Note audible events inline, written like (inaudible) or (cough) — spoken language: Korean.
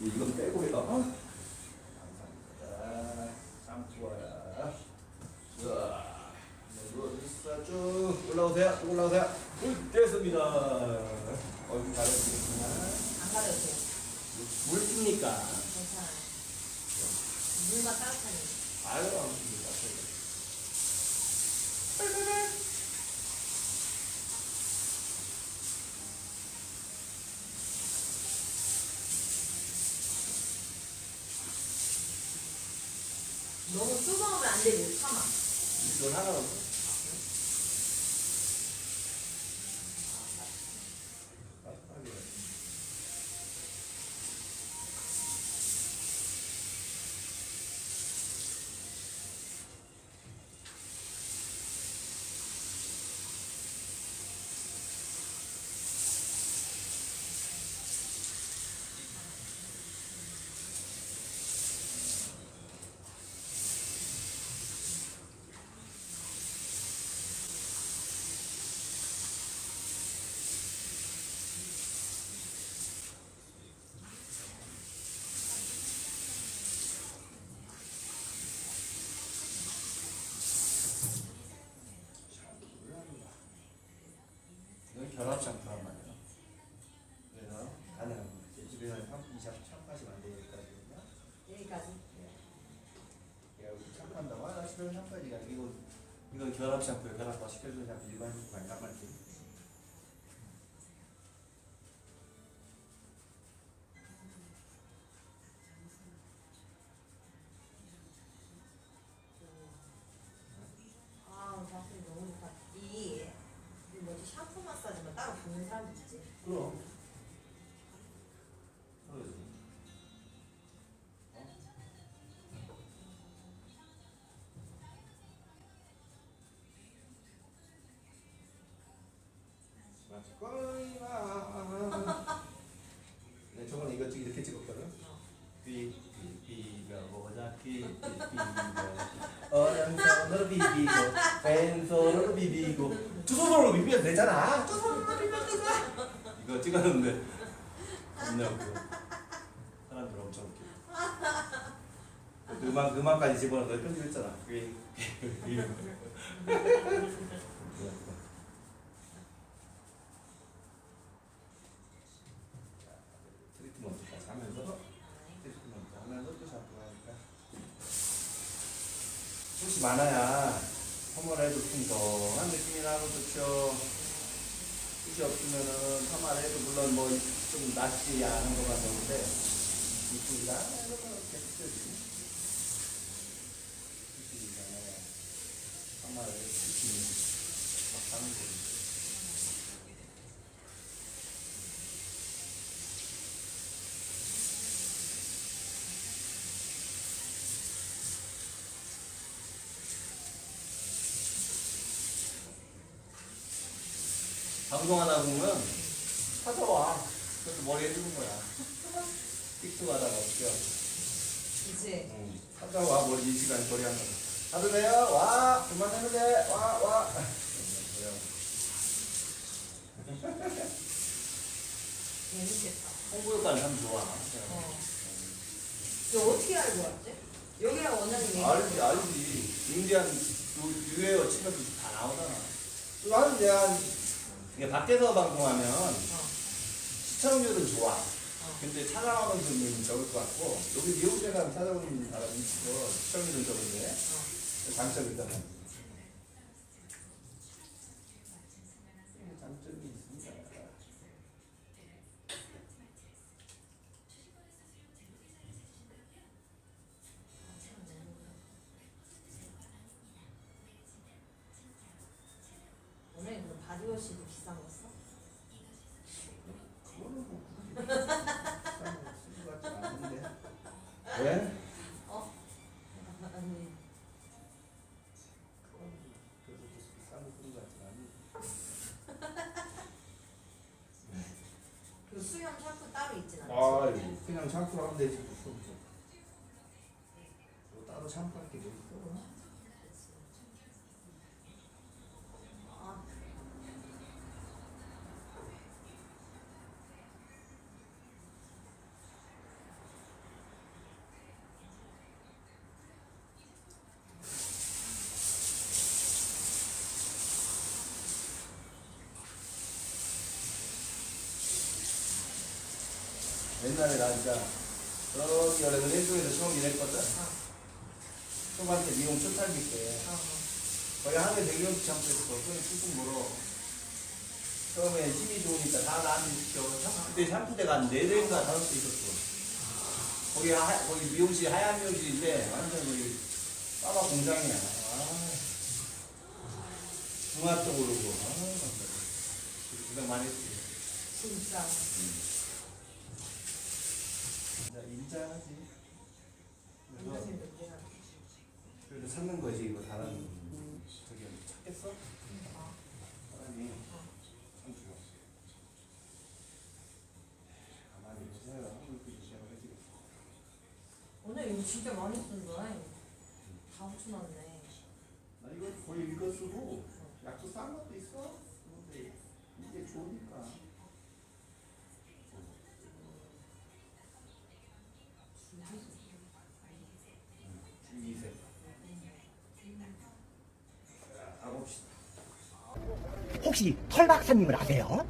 이건 빼고 해라. 어? 감사합니다. 샴푸야. 자, 누워주세요. 쭉 올라오세요. 쭉 올라오세요. 쭉 됐습니다. 얼굴 가려주겠습니다. 안 가려도 돼요. 물 씁니까? 괜찮아요. 물만 따뜻하니. 아유, 안 씁니다. 너무 뜨거우면 안 돼, 못 참아. 이건 하나 이 건 결합 샴푸란 말이에요. 그래서 가능한 샴푸, 이 샴푸 샴푸하시면 안 되니까요. 여기까지. 야, 우리 샴푸한다고? 아, 나 집에는 샴푸하지. 이거, 이건 결합 샴푸예요. 결합과 시켜주는 샴푸 일반 샴푸가 아니란 말이지. 아, 맞거나. 네, 저번에 이거 찍- 이렇게 찍었거든. 어. 비, 비, 비가 뭐자? 비, 비, 비가. 오른손으로 비비고, 왼손으로 비비고, 두 손으로 비비면 되잖아. 두 손으로 비비면 되잖아. 이거 찍었는데 웃겨. 사람들 엄청 웃겨. 그 음악 음악까지 집어넣어서 편집했잖아. 그게 트리트먼트까지 하면서 트리트먼트 하면서 또 샴푸하니까 숱이 많아야 펌을 해도 풍성한 느낌이 나고 좋죠. 숱이 없으면은 펌을 해도 물론 뭐 좀 낫지 않은 것만 좋은데 이쁘기가 이렇게 쓰지. 숱이 많아야 펌을 느낌이 확 가는 거지. 방송하다 보면 찾아와. 그래서 머리 해주는 거야. (laughs) 틱톡 하다가 웃겨. 그치? 응. 찾아와, 머리 이 시간 머리 한다. 하도 돼요? 와! 그만 해도 돼! 와, 와! 재밌겠다. 홍보 효과는 참 좋아. 어. 이거 어떻게 알고 왔지? 여기랑 원장님 얘기. 알지, 알지. 인디안 유- 유해어 치면서 다 나오잖아. 또 나는 내가 이게 밖에서 방송하면 어. 시청률은 좋아. 어. 근데 찾아오는 분은 적을 것 같고 여기 미국에서 찾아오는 사람이 있어 시청률은 적은데 어. 장점이 말 바디워시도 비싼 거 써? 그거는 뭐 굳이 비싼 거 쓰는 것 같지 않은데 왜? 어? 아니. 그거는 그래서 비싼 거 쓰는 것 같지 않은데 그 수염 샴푸 따로 있진 않지? 아 그냥 샴푸 하면 되지 무슨 뭐 따로 샴푸할 게뭐 있어? 옛날에 나 진짜 저기 은행 쪽에서 처음 일했거든. 어. 초반때 미용 초창기 때 어. 거기 하루에 대기업체 샴푸했어. 그냥 쑥쑥 물어. 처음에 힘이 좋으니까 다 나한테 시켜. 그때 샴푸대가 한네 대인가 다섯 대 있었어. 거기 하, 거기 미용실 하얀 미용실인데 완전 거기 빠바 공장이야. 아. 중화 쪽으로 오고. 아, 고생 많이 했지. 진짜. 진짜 인자하지. 그래서 찾는 거지 이거 다른 저기 찾겠어? 어. 사람이 참 좋아. 가만히 보세요. 이렇게 시작을 해주겠어. 오늘 이거 진짜 많이 쓴다. 다 붙여놨네. 나 이거 거의 이거 쓰고 약도 싼 것도 있어. 근데 이게 좋으니까. 혹시 털 박사님을 아세요?